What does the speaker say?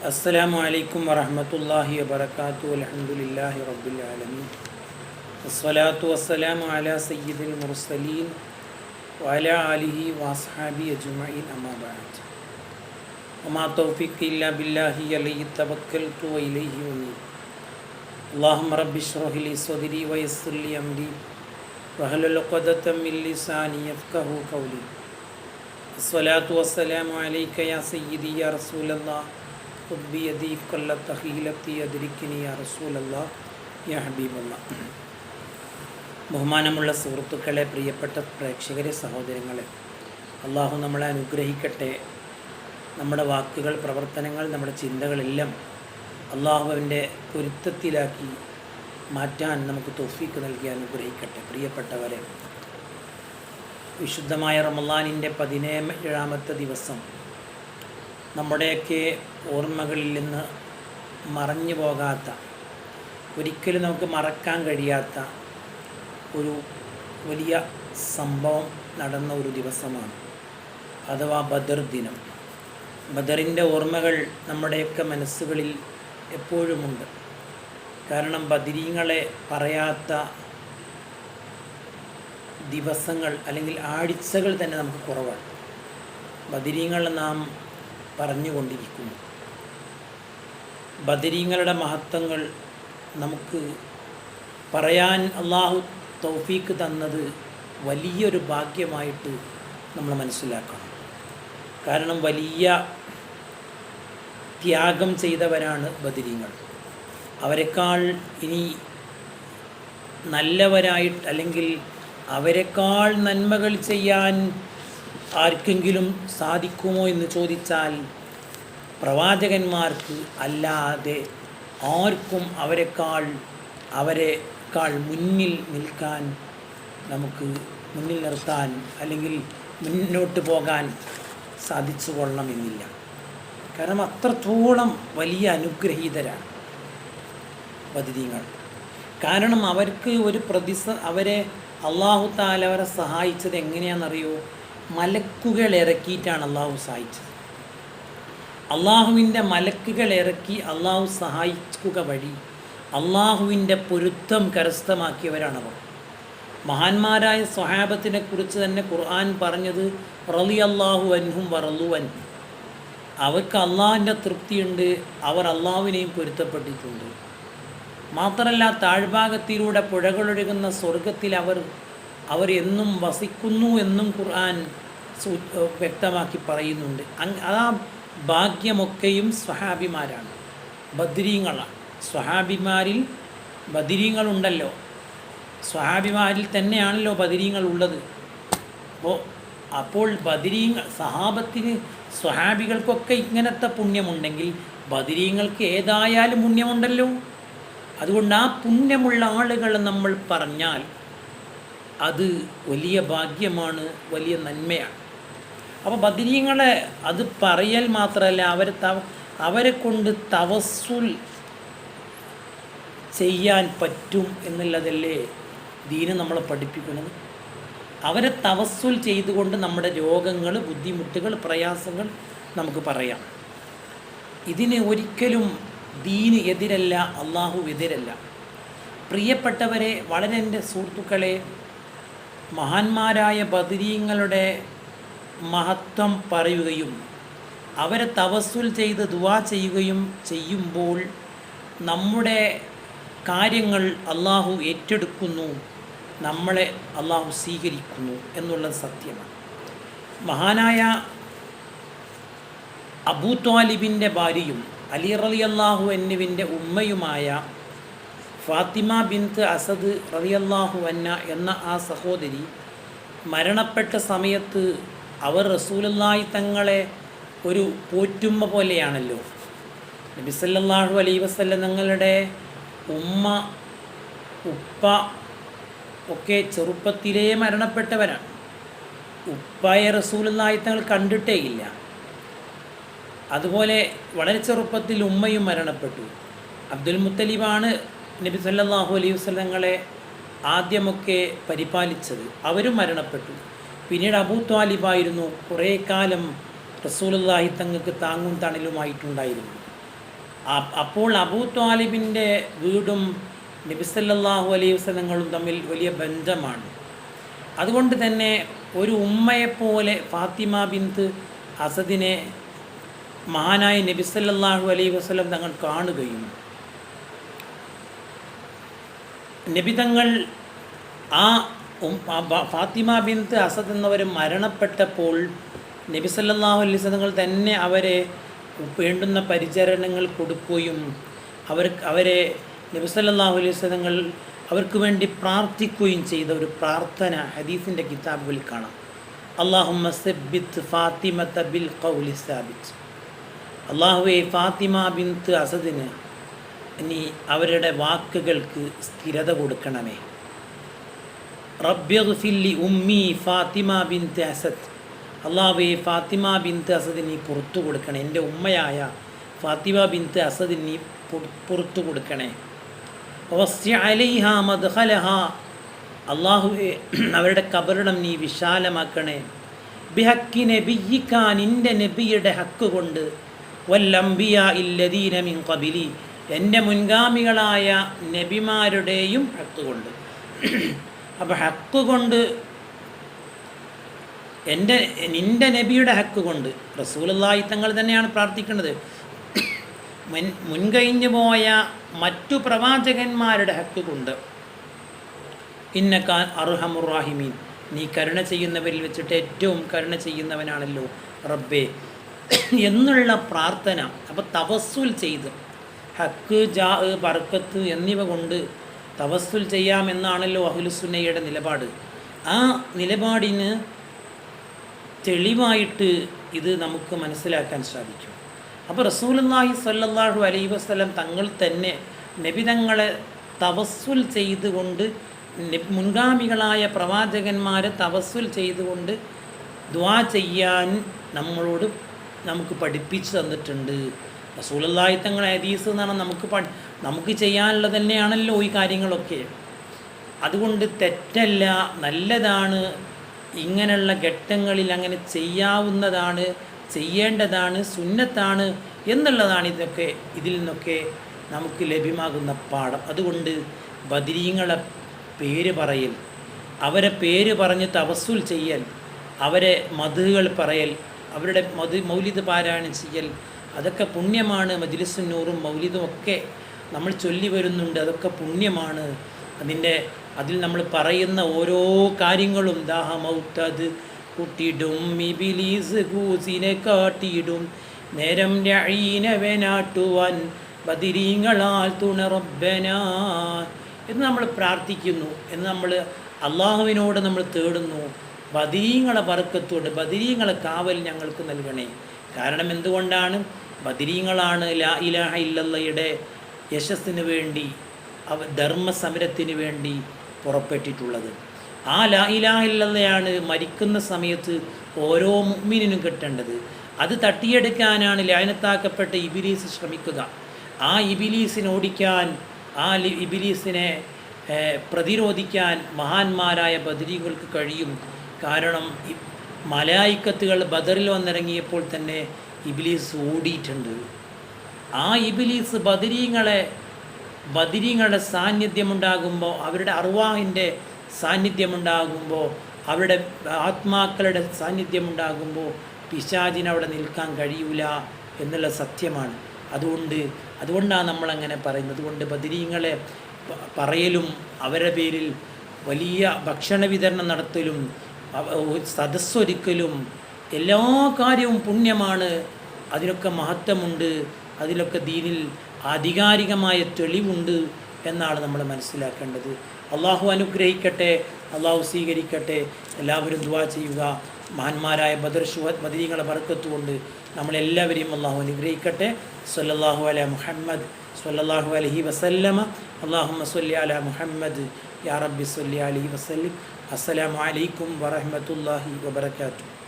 السلام عليكم ورحمة الله وبركاته الحمد لله رب العالمين. والصلاة والسلام على سيد المرسلين وعلى آله وأصحابه أجمعين أما بعد. وما توفيقي إلا بالله عليه توكلت وإليه أنيب. اللهم رب اشرح لي صدري ويسر لي أمري. واحلل عقدة من لساني يفقه قولي. الصلاة والسلام عليك يا سيدي يا رسول الله. ഹുബി അദീഫ് കല്ല തഹീലത്തി അദരിക്കിനി അറസൂലല്ല യാ ഹബീബല്ല. ബഹുമാനമുള്ള സുഹൃത്തുക്കളെ പ്രിയപ്പെട്ട പ്രേക്ഷകരെ സഹോദരങ്ങളെ അള്ളാഹു നമ്മളെ അനുഗ്രഹിക്കട്ടെ. നമ്മുടെ വാക്കുകൾ പ്രവർത്തനങ്ങൾ നമ്മുടെ ചിന്തകളെല്ലാം അള്ളാഹുവിന്റെ പൊരുത്തത്തിലാക്കി മാറ്റാൻ നമുക്ക് തൊഫീക്ക് നൽകി അനുഗ്രഹിക്കട്ടെ. പ്രിയപ്പെട്ടവരെ വിശുദ്ധമായ റമലാനിന്റെ പതിനേഴാമത്തെ ദിവസം നമ്മുടെയൊക്കെ ഓർമ്മകളിൽ നിന്ന് മറഞ്ഞു പോകാത്ത ഒരിക്കലും നമുക്ക് മറക്കാൻ കഴിയാത്ത ഒരു വലിയ സംഭവം നടന്ന ഒരു ദിവസമാണ്. അഥവാ ബദർ ദിനം. ബദറിന്റെ ഓർമ്മകൾ നമ്മുടെയൊക്കെ മനസ്സുകളിൽ എപ്പോഴുമുണ്ട്. കാരണം ബദരീങ്ങളെ പറയാത്ത ദിവസങ്ങൾ അല്ലെങ്കിൽ ആഴ്ചകൾ തന്നെ നമുക്ക് കുറവാണ്. ബദിരീങ്ങൾ നാം പറഞ്ഞുകൊണ്ടിരിക്കുന്നു. ബദരീങ്ങളുടെ മഹത്വങ്ങൾ നമുക്ക് പറയാൻ അള്ളാഹു തൗഫീക്ക് തന്നത് വലിയൊരു ഭാഗ്യമായിട്ട് നമ്മൾ മനസ്സിലാക്കണം. കാരണം വലിയ ത്യാഗം ചെയ്തവരാണ് ബദരീങ്ങൾ. അവരെക്കാൾ ഇനി നല്ലവരായിട്ട് അല്ലെങ്കിൽ അവരെക്കാൾ നന്മകൾ ചെയ്യാൻ ആർക്കെങ്കിലും സാധിക്കുമോ എന്ന് ചോദിച്ചാൽ പ്രവാചകന്മാർക്ക് അല്ലാതെ ആർക്കും അവരെക്കാൾ അവരെക്കാൾ മുന്നിൽ നിൽക്കാൻ നമുക്ക് മുന്നിൽ നിർത്താൻ അല്ലെങ്കിൽ മുന്നോട്ട് പോകാൻ സാധിച്ചു കൊള്ളണമെന്നില്ല. കാരണം അത്രത്തോളം വലിയ അനുഗ്രഹീതരാണ് ബദിരീങ്ങൾ കാരണം അവർക്ക് ഒരു പ്രതിസ അവരെ അള്ളാഹു താല അവരെ സഹായിച്ചത് എങ്ങനെയാണെന്നറിയോ? മലക്കുകൾ ഇറക്കിയിട്ടാണ് അള്ളാഹു സഹായിച്ചത്. അള്ളാഹുവിന്റെ മലക്കുകൾ ഇറക്കി അള്ളാഹു സഹായിക്കുക വഴി അള്ളാഹുവിന്റെ പൊരുത്തം കരസ്ഥമാക്കിയവരാണവർ മഹാന്മാരായ സ്വഹാബത്തിനെ കുറിച്ച് തന്നെ ഖുർആൻ പറഞ്ഞത് റലി അള്ളാഹു അൻഹും വറലുവൻ അവർക്ക് അള്ളാഹിന്റെ തൃപ്തിയുണ്ട് അവർ അള്ളാഹുവിനെയും പൊരുത്തപ്പെട്ടിട്ടുണ്ട്. മാത്രമല്ല താഴ്ഭാഗത്തിലൂടെ പുഴകളൊഴുകുന്ന സ്വർഗത്തിൽ അവർ അവർ എന്നും വസിക്കുന്നു എന്നും ഖുർആൻ വ്യക്തമാക്കി പറയുന്നുണ്ട്. ആ ഭാഗ്യമൊക്കെയും സ്വഹാബിമാരാണ്. ബദ്രീങ്ങളാണ്. സ്വഹാബിമാരിൽ ബദിരീങ്ങളുണ്ടല്ലോ. സ്വഹാബിമാരിൽ തന്നെയാണല്ലോ ബദിരീങ്ങൾ ഉള്ളത് അപ്പോൾ അപ്പോൾ ബദിരീങ്ങൾ സഹാബത്തിന് സ്വഹാബികൾക്കൊക്കെ ഇങ്ങനത്തെ പുണ്യമുണ്ടെങ്കിൽ ബദിരീങ്ങൾക്ക് ഏതായാലും പുണ്യമുണ്ടല്ലോ. അതുകൊണ്ട് ആ പുണ്യമുള്ള ആളുകൾ നമ്മൾ പറഞ്ഞാൽ അത് വലിയ ഭാഗ്യമാണ് വലിയ നന്മയാണ്. അപ്പോൾ ബദരീങ്ങളെ അത് പറയൽ മാത്രമല്ല അവരെ തവ അവരെ കൊണ്ട് തവസ്സുൽ ചെയ്യാൻ പറ്റും എന്നുള്ളതല്ലേ ദീന് നമ്മളെ പഠിപ്പിക്കുന്നത്. അവരെ തവസ്സുൽ ചെയ്തുകൊണ്ട് നമ്മുടെ രോഗങ്ങൾ ബുദ്ധിമുട്ടുകൾ പ്രയാസങ്ങൾ നമുക്ക് പറയാം. ഇതിന് ഒരിക്കലും ദീന് എതിരല്ല അള്ളാഹു എതിരല്ല. പ്രിയപ്പെട്ടവരെ വളരെ എന്റെ സുഹൃത്തുക്കളെ മഹാന്മാരായ ബദരീങ്ങളുടെ മഹത്വം പറയുകയും അവരെ തവസ്സുൽ ചെയ്ത് ദുവാ ചെയ്യുകയും ചെയ്യുമ്പോൾ നമ്മുടെ കാര്യങ്ങൾ അള്ളാഹു ഏറ്റെടുക്കുന്നു നമ്മളെ അള്ളാഹു സ്വീകരിക്കുന്നു എന്നുള്ളത് സത്യമാണ്. മഹാനായ അബൂ ത്വാലിബിന്റെ ഭാര്യയും അലി റലി അള്ളാഹു എന്നിവിന്റെ ഉമ്മയുമായ ഫാത്തിമ ബിൻത്ത് അസദ് റളിയല്ലാഹു അന്ന എന്ന ആ സഹോദരി മരണപ്പെട്ട സമയത്ത് അവർ റസൂലല്ലായി തങ്ങളെ ഒരു പോറ്റുമ്മ പോലെയാണല്ലോ. നബിസല്ലാഹു അലൈ വസ്ല്ല തങ്ങളുടെ ഉമ്മ ഉപ്പ ഒക്കെ ചെറുപ്പത്തിലേ മരണപ്പെട്ടവരാണ്. ഉപ്പായ റസൂലല്ലായി തങ്ങൾ കണ്ടിട്ടേ ഇല്ല. അതുപോലെ വളരെ ചെറുപ്പത്തിൽ ഉമ്മയും മരണപ്പെട്ടു. അബ്ദുൽ മുത്തലിബാണ് നബി സല്ലാഹു അലൈഹി വസ്ലങ്ങളെ ആദ്യമൊക്കെ പരിപാലിച്ചത്. അവരും മരണപ്പെട്ടു. പിന്നീട് അബൂ ത്വാലിബായിരുന്നു കുറേ കാലം റസൂലുള്ളാഹി തങ്ങൾക്ക് താങ്ങും തണലുമായിട്ടുണ്ടായിരുന്നു അപ്പോൾ അബൂ ത്വാലിബിന്റെ വീടും നബിസല്ലാഹു അലൈഹി വസ്ലങ്ങളും തമ്മിൽ വലിയ ബന്ധമാണ്. അതുകൊണ്ട് തന്നെ ഒരു ഉമ്മയെപ്പോലെ ഫാത്തിമ ബിന്ത് അസദിനെ മഹാനായ നബിസല്ലാഹു അലൈഹി വസ്ലം തങ്ങൾ കാണുകയും നബിതങ്ങൾ ആ ഫാത്തിമ ബിന്ത് അസദ് എന്നവർ മരണപ്പെട്ടപ്പോൾ നബി സല്ലാഹു അലൈഹി തങ്ങൾ തന്നെ അവരെ വേണ്ടുന്ന പരിചരണങ്ങൾ കൊടുക്കുകയും അവർ അവരെ നബി സല്ലാഹു അലൈഹി തങ്ങൾ അവർക്ക് വേണ്ടി പ്രാർത്ഥിക്കുകയും ചെയ്ത ഒരു പ്രാർത്ഥന ഹദീസിന്റെ കിതാബുകളിൽ കാണാം. അള്ളാഹുമ്മ മസബിത്ത് ഫാത്തിമ തബിൽ കൗലി സാബിത്ത് അള്ളാഹുവെ ഫാത്തിമ ബിന്ത് അസദിന് നീ അവരുടെ വാക്കുകൾക്ക് സ്ഥിരത കൊടുക്കണമേ. റബ്യഫില്ലി ഉമ്മി ഫാത്തിമ ബിന്ത് അസദ്. അള്ളാഹുവെ ഫാത്തിമ ബിന്ത് അസദ് നീ പുറത്തു കൊടുക്കണേ. എന്റെ ഉമ്മയായ ഫാത്തിമ ബിന്ത് അസദ് നീ പുറത്തു കൊടുക്കണേ. അള്ളാഹു അവരുടെ കബറിടം നീ വിശാലമാക്കണേ. ബിഹക്കി ബിയിക്കാൻ നിന്റെ നബിയുടെ ഹക്ക് കൊണ്ട്. വല്ലംബിയ ഇല്ലദീന മിൻ കബിലി എന്റെ മുൻഗാമികളായ നബിമാരുടെയും ഹക്ക് കൊണ്ട്. അപ്പോൾ ഹക്ക് കൊണ്ട് എന്റെ നിന്റെ നബിയുടെ ഹക്ക് കൊണ്ട് റസൂലല്ലായി തങ്ങൾ തന്നെയാണ് പ്രാർത്ഥിക്കുന്നത്. മുൻ മുൻകഴിഞ്ഞു പോയ മറ്റു പ്രവാചകന്മാരുടെ ഹക്ക് കൊണ്ട്. ഇന്നക്കാൻ അർഹമുറാഹിമീൻ നീ കരുണ ചെയ്യുന്നവരിൽ വെച്ചിട്ട് ഏറ്റവും കരുണ ചെയ്യുന്നവനാണല്ലോ റബ്ബേ. എന്നുള്ള പ്രാർത്ഥന അപ്പോൾ തപസ്സുൽ ചെയ്ത്. ഹക്ക് ജാ ബർക്കത്ത് എന്നിവ കൊണ്ട് തവസ്സുൽ ചെയ്യാമെന്നാണല്ലോ അഹുലുസുന്നയുടെ നിലപാട്. ആ നിലപാടിന് തെളിവായിട്ട് ഇത് നമുക്ക് മനസ്സിലാക്കാൻ സാധിക്കും. അപ്പോൾ റസൂലുല്ലാഹി സല്ലാഹു അലൈ വസ്ലം തങ്ങൾ തന്നെ നബിതങ്ങളെ തവസ്സുൽ ചെയ്തുകൊണ്ട് മുൻഗാമികളായ പ്രവാചകന്മാരെ തവസ്സുൽ ചെയ്തുകൊണ്ട് ദ്വാ ചെയ്യാൻ നമ്മളോട് നമുക്ക് പഠിപ്പിച്ചു തന്നിട്ടുണ്ട്. റസൂലല്ലാഹി തങ്ങൾ ഹദീസ് എന്നാണ് നമുക്ക് പഠി നമുക്ക് ചെയ്യാനുള്ളത് തന്നെയാണല്ലോ ഈ കാര്യങ്ങളൊക്കെ. അതുകൊണ്ട് തെറ്റല്ല നല്ലതാണ് ഇങ്ങനെയുള്ള ഘട്ടങ്ങളിൽ അങ്ങനെ ചെയ്യാവുന്നതാണ് ചെയ്യേണ്ടതാണ് സുന്നത്താണ് എന്നുള്ളതാണ് ഇതൊക്കെ ഇതിൽ നിന്നൊക്കെ നമുക്ക് ലഭ്യമാകുന്ന പാഠം. അതുകൊണ്ട് ബദിരീങ്ങളെ പേര് പറയൽ അവരെ പേര് പറഞ്ഞ് തപസ്സുൽ ചെയ്യൽ അവരെ മധുകൾ പറയൽ അവരുടെ മധു മൗലിദ് പാരായണം ചെയ്യൽ അതൊക്കെ പുണ്യമാണ്. മജ്ലിസുന്നൂറും മൗലിദും ഒക്കെ നമ്മൾ ചൊല്ലി വരുന്നുണ്ട്. അതൊക്കെ പുണ്യമാണ്. അതിന്റെ അതിൽ നമ്മൾ പറയുന്ന ഓരോ കാര്യങ്ങളും ദാഹമൗത്തത് കുട്ടിടും ഇബിലീസ് കൂസിനെ കാട്ടിയിടും. നേരം രഴീനവനാട്ടുവാൻ ബദിരീങ്ങളാൽ തുണറബന എന്ന് നമ്മൾ പ്രാർത്ഥിക്കുന്നു. എന്ന് നമ്മൾ അള്ളാഹുവിനോട് നമ്മൾ തേടുന്നു. ബദിരീങ്ങളെ വറുക്കത്തോട് ബദിരീങ്ങളെ കാവൽ ഞങ്ങൾക്ക് നൽകണേ. കാരണം എന്തുകൊണ്ടാണ്? ബദിരീങ്ങളാണ് ലാ ഇലാഹ ഇല്ലല്ലയുടെ യശസ്സിന് വേണ്ടി അവ ധർമ്മസമരത്തിന് വേണ്ടി പുറപ്പെട്ടിട്ടുള്ളത്. ആ ലാ ഇലാഹ ഇല്ലല്ലയാണ് മരിക്കുന്ന സമയത്ത് ഓരോ മുമ്മിനും കിട്ടേണ്ടത്. അത് തട്ടിയെടുക്കാനാണ് ലായനത്താക്കപ്പെട്ട ഇബിലീസ് ശ്രമിക്കുക. ആ ഇബിലീസിനെ ഓടിക്കാൻ ആ ഇബിലീസിനെ പ്രതിരോധിക്കാൻ മഹാന്മാരായ ബദരീകൾക്ക് കഴിയും. കാരണം മലായിക്കത്തുകൾ ബദറിൽ വന്നിറങ്ങിയപ്പോൾ തന്നെ ഇബിലീസ് ഓടിയിട്ടുണ്ട്. ആ ഇബിലീസ് ബദരീങ്ങളെ ബദരീങ്ങളുടെ സാന്നിധ്യമുണ്ടാകുമ്പോൾ അവരുടെ അർവാഹിന്റെ സാന്നിധ്യമുണ്ടാകുമ്പോൾ അവരുടെ ആത്മാക്കളുടെ സാന്നിധ്യമുണ്ടാകുമ്പോൾ പിശാചിന് അവിടെ നിൽക്കാൻ കഴിയൂല എന്നുള്ള സത്യമാണ്. അതുകൊണ്ട് അതുകൊണ്ടാണ് നമ്മളങ്ങനെ പറയുന്നത്. അതുകൊണ്ട് ബദരീങ്ങളെ പറയലും അവരുടെ പേരിൽ വലിയ ഭക്ഷണ വിതരണം നടത്തലും സദസ്സൊരിക്കലും എല്ലാ കാര്യവും പുണ്യമാണ്. അതിലൊക്കെ മഹത്വമുണ്ട്. അതിലൊക്കെ ദീനിൽ ആധികാരികമായ തെളിവുണ്ട് എന്നാണ് നമ്മൾ മനസ്സിലാക്കേണ്ടത്. അള്ളാഹു അനുഗ്രഹിക്കട്ടെ അള്ളാഹു സ്വീകരിക്കട്ടെ. എല്ലാവരും ദുവാ ചെയ്യുക. മഹാന്മാരായ ബദർ ഷുഹദ് മദീനങ്ങളെ ബർക്കത്തുകൊണ്ട് നമ്മളെല്ലാവരെയും അള്ളാഹു അനുഗ്രഹിക്കട്ടെ. സല്ലല്ലാഹു അല മുഹമ്മദ് സല്ലല്ലാഹു അലഹി വസല്ലമ. അള്ളാഹു സല്ലി അല മുഹമ്മദ്. യാ റബ്ബി സല്ലി അലി വസല്ലിം. അസ്സലാമലൈക്കും വറഹമത്തല്ലാഹി വബർക്കാത്തു